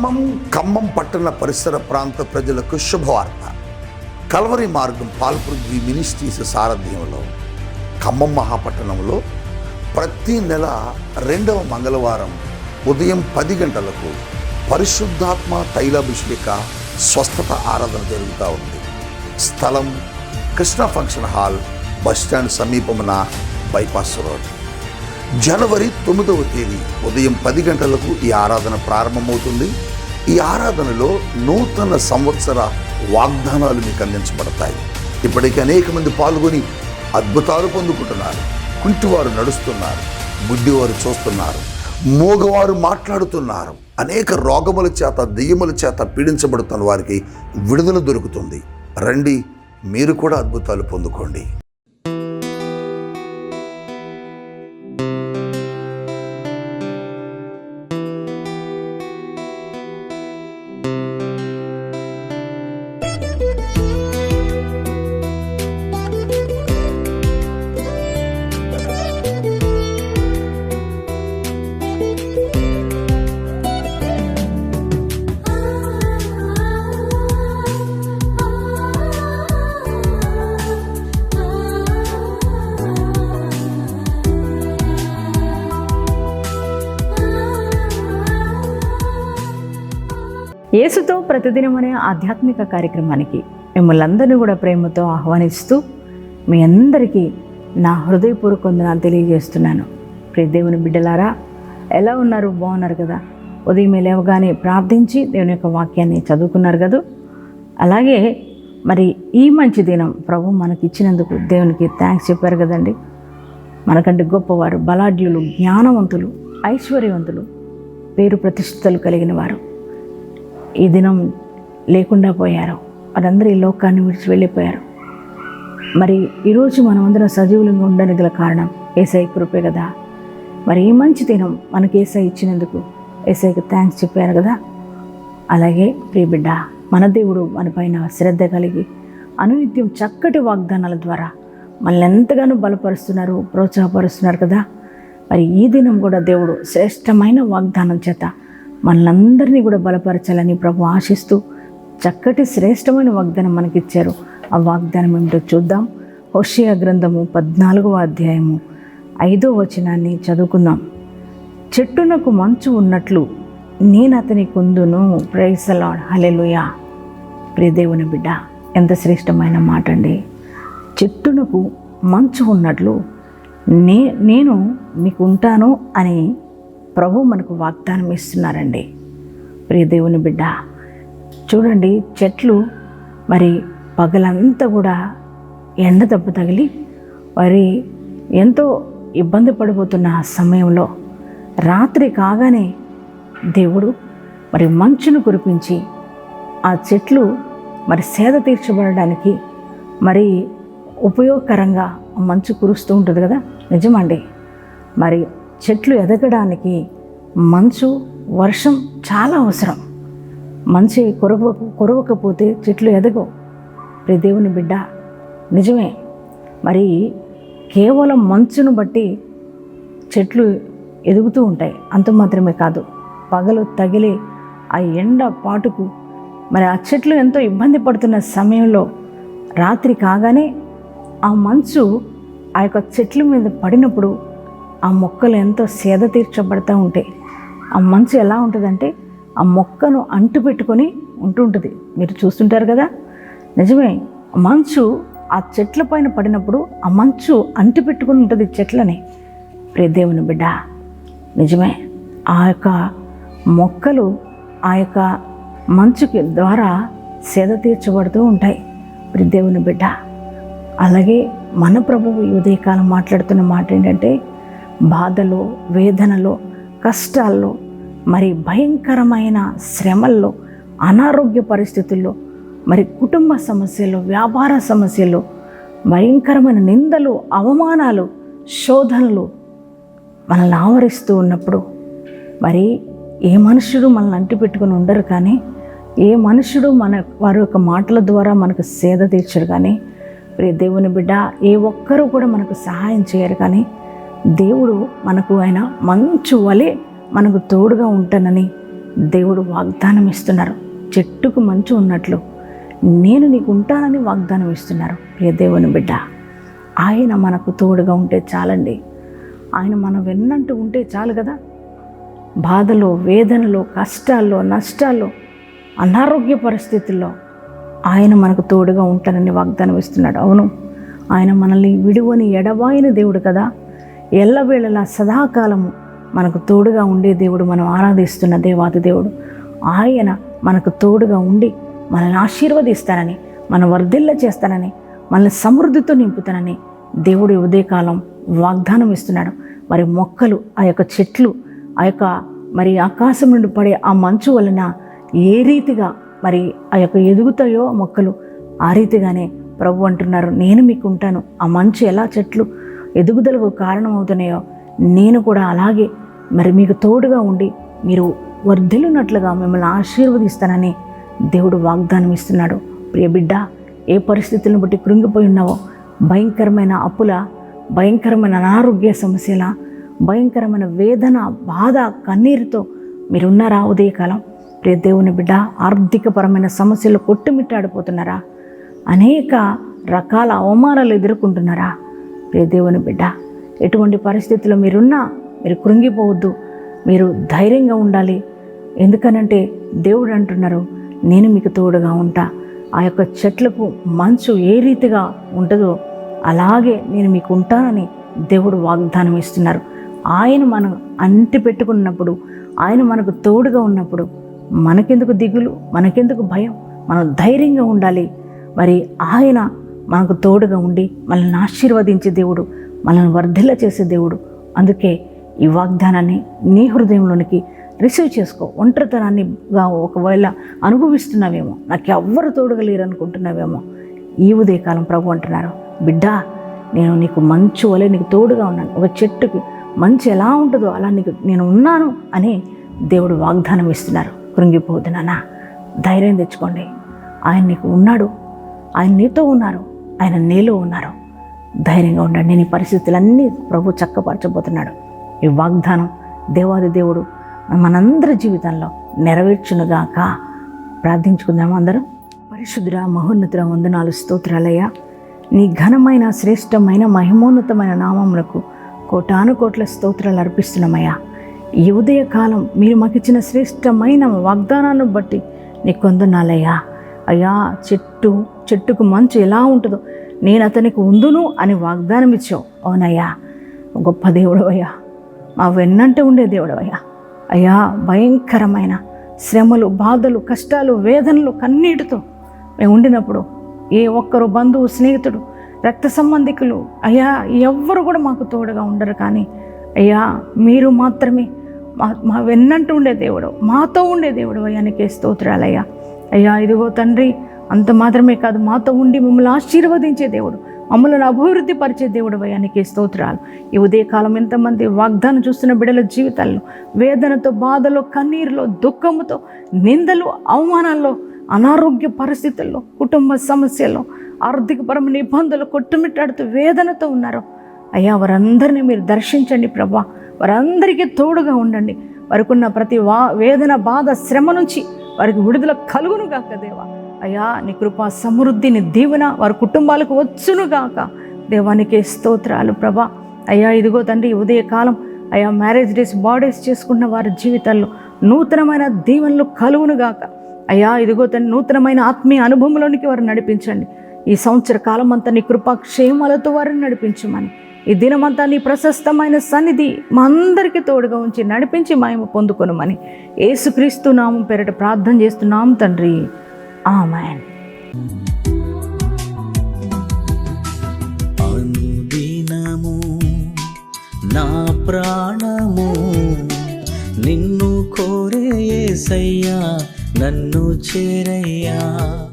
ఖమ్మం ఖమ్మం పట్టణ పరిసర ప్రాంత ప్రజలకు శుభవార్త. కల్వరి మార్గం పాల్పృథ్వీ మినిస్ట్రీస్ సారథ్యంలో ఖమ్మం మహాపట్టణంలో ప్రతి నెల రెండవ మంగళవారం ఉదయం పది గంటలకు పరిశుద్ధాత్మ తైలాభిషేక స్వస్థత ఆరాధన జరుగుతూ ఉంది. స్థలం Krishna function hall bus stand సమీపమున bypass road. జనవరి తొమ్మిదవ తేదీ ఉదయం పది గంటలకు ఈ ఆరాధన ప్రారంభమవుతుంది. ఈ ఆరాధనలో నూతన సంవత్సర వాగ్దానాలు మీకు అందించబడతాయి. ఇప్పటికీ అనేక మంది పాల్గొని అద్భుతాలు పొందుకుంటున్నారు. కుంటివారు నడుస్తున్నారు. గుడ్డివారు చూస్తున్నారు. మూగవారు మాట్లాడుతున్నారు. అనేక రోగముల చేత దెయ్యముల చేత పీడించబడుతున్న వారికి విడుదల దొరుకుతుంది. రండి మీరు కూడా అద్భుతాలు పొందుకోండి. యేసుతో ప్రతిదినం అనే ఆధ్యాత్మిక కార్యక్రమానికి మిమ్మల్ని అందరినీ కూడా ప్రేమతో ఆహ్వానిస్తూ మీ అందరికీ నా హృదయపూర్వక వందనాలు తెలియజేస్తున్నాను. ప్రియ దేవుని బిడ్డలారా ఎలా ఉన్నారు? బాగున్నారు కదా? ఉదయం లేవగానే ప్రార్థించి దేవుని యొక్క వాక్యాన్ని చదువుకున్నారు కదా? అలాగే మరి ఈ మంచి దినం ప్రభు మనకి ఇచ్చినందుకు దేవునికి థ్యాంక్స్ చెప్పారు కదండి. మనకంటే గొప్పవారు బలాఢ్యులు జ్ఞానవంతులు ఐశ్వర్యవంతులు పేరు ప్రతిష్టలు కలిగిన వారు. ఈ దినం లేకుండా పోయారు. వారందరూ ఈ లోకాన్ని విడిచి వెళ్ళిపోయారు. మరి ఈరోజు మనమందరం సజీవులంగా ఉండడానికి గల కారణం ఏసఐ కృపే కదా. మరి ఈ మంచి దినం మనకి ఏసఐ ఇచ్చినందుకు ఏసఐకి థ్యాంక్స్ చెప్పారు కదా. అలాగే ప్రియబిడ్డ మన దేవుడు మనపైన శ్రద్ధ కలిగి అనునిత్యం చక్కటి వాగ్దానాల ద్వారా మనల్ని ఎంతగానో బలపరుస్తున్నారు ప్రోత్సాహపరుస్తున్నారు కదా. మరి ఈ దినం కూడా దేవుడు శ్రేష్టమైన వాగ్దానం చేత మనలందరినీ కూడా బలపరచాలని ప్రభు ఆశిస్తూ చక్కటి శ్రేష్టమైన వాగ్దానం మనకిచ్చారు. ఆ వాగ్దానం ఏమిటో చూద్దాం. హోషియా గ్రంథము పద్నాలుగవ అధ్యాయము ఐదో వచనాన్ని చదువుకుందాం. చెట్టునకు మంచు ఉన్నట్లు నేను అతని కుందును. ప్రైసలాడ్ హలెలుయా ప్రియదేవుని బిడ్డ ఎంత శ్రేష్టమైన మాట అండి చెట్టునకు మంచు ఉన్నట్లు నే నేను మీకు ఉంటాను అని ప్రభు మనకు వాగ్దానం ఇస్తున్నారండి. ప్రియదేవుని బిడ్డ చూడండి చెట్లు మరి పగలంతా కూడా ఎండ దెబ్బ తగిలి మరి ఎంతో ఇబ్బంది పడిపోతున్న సమయంలో రాత్రి కాగానే దేవుడు మరి మంచును కురిపించి ఆ చెట్లు మరి సేద తీర్చబడడానికి మరి ఉపయోగకరంగా మంచు కురుస్తూ ఉంటుంది కదా? నిజమండి. మరి చెట్లు ఎదగడానికి మంచు వర్షం చాలా అవసరం. మంచి కొరవ కొరవకపోతే చెట్లు ఎదగవు. ప్రియ దేవుని బిడ్డ నిజమే. మరి కేవలం మంచును బట్టి చెట్లు ఎదుగుతూ ఉంటాయి. అంత మాత్రమే కాదు. పగలు తగిలే ఆ ఎండ పాటుకు మరి ఆ చెట్లు ఎంతో ఇబ్బంది పడుతున్న సమయంలో రాత్రి కాగానే ఆ మంచు ఆ యొక్క చెట్ల మీద పడినప్పుడు ఆ మొక్కలు ఎంతో సేద తీర్చబడతా ఉంటాయి. ఆ మంచు ఎలా ఉంటుందంటే ఆ మొక్కను అంటు పెట్టుకొని ఉంటుంటుంది మీరు చూస్తుంటారు కదా? నిజమే మంచు ఆ చెట్ల పైన పడినప్పుడు ఆ మంచు అంటి పెట్టుకుని ఉంటుంది చెట్లని. ప్రియదేవుని బిడ్డ నిజమే ఆ యొక్క మొక్కలు ఆ యొక్క మంచుకి ద్వారా సేద తీర్చబడుతూ ఉంటాయి. ప్రియ దేవుని బిడ్డ అలాగే మన ప్రభువు ఉదయకాలం మాట్లాడుతున్న మాట ఏంటంటే బాధలో వేదనలో కష్టాల్లో మరి భయంకరమైన శ్రమల్లో అనారోగ్య పరిస్థితుల్లో మరి కుటుంబ సమస్యలు వ్యాపార సమస్యలు భయంకరమైన నిందలు అవమానాలు శోధనలు మనల్ని ఆవరిస్తూ ఉన్నప్పుడు మరి ఏ మనుషుడు మనల్ని అంటి పెట్టుకుని ఉండరు కానీ ఏ మనుషుడు మన వారి యొక్క మాటల ద్వారా మనకు సేద తీర్చరు కానీ ప్రియ దేవుని బిడ్డ ఏ ఒక్కరూ కూడా మనకు సహాయం చేయరు కానీ దేవుడు మనకు ఆయన మంచు వలె మనకు తోడుగా ఉంటానని దేవుడు వాగ్దానం ఇస్తున్నారు. చెట్టుకు మంచు ఉన్నట్లు నేను నీకు ఉంటానని వాగ్దానం ఇస్తున్నారు. ప్రియ దేవుని బిడ్డ ఆయన మనకు తోడుగా ఉంటే చాలండి. ఆయన మనం వెన్నంటూ ఉంటే చాలు కదా. బాధలో వేదనలో కష్టాల్లో నష్టాల్లో అనారోగ్య పరిస్థితుల్లో ఆయన మనకు తోడుగా ఉంటానని వాగ్దానం ఇస్తున్నాడు. అవును ఆయన మనల్ని విడువని ఎడవాయిన దేవుడు కదా. ఎల్లవేళలా సదాకాలము మనకు తోడుగా ఉండే దేవుడు మనం ఆరాధిస్తున్న దేవాది దేవుడు. ఆయన మనకు తోడుగా ఉండి మనల్ని ఆశీర్వదిస్తానని మన వర్ధిల్ల చేస్తానని మనల్ని సమృద్ధితో నింపుతానని దేవుడు ఉదయకాలం వాగ్దానం ఇస్తున్నాడు. మరి మొక్కలు ఆ యొక్క చెట్లు ఆ యొక్క మరి ఆకాశం నుండి పడే ఆ మంచు వలన ఏ రీతిగా మరి ఆ యొక్క ఎదుగుతాయో ఆ మొక్కలు ఆ రీతిగానే ప్రభు అంటున్నారు నేను మీకు ఉంటాను. ఆ మంచు ఎలా చెట్లు ఎదుగుదలకు కారణం అవుతున్నాయో నేను కూడా అలాగే. మరి మీకు తోడుగా ఉండి మీరు వర్ధిల్లునట్లుగా మిమ్మల్ని ఆశీర్వదిస్తానని దేవుడు వాగ్దానం ఇస్తున్నాడు ప్రియ బిడ్డ ఏ పరిస్థితులను బట్టి కృంగిపోయి ఉన్నావో? భయంకరమైన అప్పుల భయంకరమైన అనారోగ్య సమస్యల భయంకరమైన వేదన బాధ కన్నీరుతో మీరున్నారా ఉదయకాలం? ప్రియ దేవుని బిడ్డ ఆర్థికపరమైన సమస్యలు కొట్టుమిట్టాడిపోతున్నారా? అనేక రకాల అవమానాలు ఎదుర్కొంటున్నారా? ప్రియ దేవుని బిడ్డ ఎటువంటి పరిస్థితుల్లో మీరున్నా మీరు కృంగిపోవద్దు మీరు ధైర్యంగా ఉండాలి. ఎందుకనంటే దేవుడు అంటున్నారు నేను మీకు తోడుగా ఉంటా. ఆ యొక్క చెట్లకు మంచు ఏ రీతిగా ఉంటుందో అలాగే నేను మీకు ఉంటానని దేవుడు వాగ్దానం ఇస్తున్నారు. ఆయన మనం అంటి పెట్టుకున్నప్పుడు ఆయన మనకు తోడుగా ఉన్నప్పుడు మనకెందుకు దిగులు మనకెందుకు భయం? మనం ధైర్యంగా ఉండాలి. మరి ఆయన మనకు తోడుగా ఉండి మనల్ని ఆశీర్వదించే దేవుడు మనల్ని వర్ధిల్ల చేసే దేవుడు. అందుకే ఈ వాగ్దానాన్ని నీ హృదయంలోనికి రిసీవ్ చేసుకో. ఒంటరితనాన్నిగా ఒకవేళ అనుభవిస్తున్నావేమో నాకు ఎవ్వరు తోడగలేరు అనుకుంటున్నావేమో ఈ ఉదయకాలం ప్రభు అంటున్నారు బిడ్డా నేను నీకు మంచు వలె నీకు తోడుగా ఉన్నాను. ఒక చెట్టుకి మంచు ఎలా ఉంటుందో అలా నీకు నేను ఉన్నాను అని దేవుడు వాగ్దానం ఇస్తున్నారు. కృంగిపోవద్దు నాన్న ధైర్యం తెచ్చుకోండి. ఆయన నీకు ఉన్నాడు ఆయన నీతో ఉన్నారు. ఆయన నీలో ఉన్నారు. ధైర్యంగా ఉండండి. నేను ఈ పరిస్థితులన్నీ ప్రభు చక్కపరచబోతున్నాడు. ఈ వాగ్దానం దేవాది దేవుడు మనందరి జీవితంలో నెరవేర్చునుగాక. ప్రార్థించుకుందాము అందరం? పరిశుద్ధుర మహోన్నతుర వందనాలు స్తోత్రాలయ్య. నీ ఘనమైన శ్రేష్టమైన మహిమోన్నతమైన నామములకు కోటాను కోట్ల స్తోత్రాలు అర్పిస్తున్నామయ్యా. ఈ ఉదయ కాలం మీరు మాకిచ్చిన శ్రేష్టమైన వాగ్దానాన్ని బట్టి నీ కొందనాలయ్యా. అయ్యా చెట్టు చెట్టుకు మంచు ఎలా ఉంటుందో. నేను అతనికి ఉందును అని వాగ్దానం ఇచ్చావు. అవునయ్యా గొప్ప దేవుడు అయ్యా మా వెన్నంటే ఉండే దేవుడు అయ్యా అయ్యా భయంకరమైన శ్రమలు బాధలు కష్టాలు వేదనలు కన్నీటితో మేము ఉండినప్పుడు ఏ ఒక్కరు బంధువు స్నేహితుడు రక్త సంబంధికులు అయ్యా ఎవ్వరు కూడా మాకు తోడుగా ఉండరు కానీ అయ్యా మీరు మాత్రమే మా మా వెన్నంటూ ఉండే దేవుడు మాతో ఉండే దేవుడు అయ్యానికే స్తోత్రాలయ్యా. అయ్యా ఇదిగో తండ్రి అంత మాత్రమే కాదు మాతో ఉండి మమ్మల్ని ఆశీర్వదించే దేవుడు మమ్మల్ని అభివృద్ధి పరిచే దేవుడు అయ్యా స్తోత్రాలు. ఈ ఉదయకాలం ఎంతమంది వాగ్దానం చూస్తున్న బిడ్డల జీవితాల్లో వేదనతో బాధలో కన్నీరులో దుఃఖముతో నిందలు అవమానాల్లో అనారోగ్య పరిస్థితుల్లో కుటుంబ సమస్యల్లో ఆర్థికపరమైన ఇబ్బందులు కొట్టుమిట్టాడుతూ వేదనతో ఉన్నారు అయ్యా వారందరినీ మీరు దర్శించండి ప్రభా వారందరికీ తోడుగా ఉండండి. వారికున్న ప్రతి వా వేదన బాధ శ్రమ నుంచి వారికి విడుదల కలుగును గాక దేవా. అయ్యా నీ కృపా సమృద్ధిని దీవెన వారి కుటుంబాలకు వచ్చును గాక. దేవానికి స్తోత్రాలు ప్రభా. అయ్యా ఇదిగో తండ్రి ఉదయకాలం అయ్యా మ్యారేజ్ డేస్ బాడీస్ చేసుకున్న వారి జీవితాల్లో నూతనమైన దీవెనలు కలుగును గాక. అయ్యా ఇదిగో తండ్రి నూతనమైన ఆత్మీయ అనుభవంలోనికి వారిని నడిపించండి. ఈ సంవత్సర కాలం అంతా నీ కృపా క్షేమాలతో వారిని నడిపించమని. ఈ దినమంతా నీ ప్రశస్తమైన సన్నిధి మా అందరికీ తోడుగా ఉంచి నడిపించి మాయము పొందుకొనమని ఏసుక్రీస్తు నామం పేరిట ప్రార్థన చేస్తున్నాం తండ్రి. ఆమెన్. అనుదినము నా ప్రాణము నిన్ను కోరే యేసయ్యా నన్ను చేరయ్యా.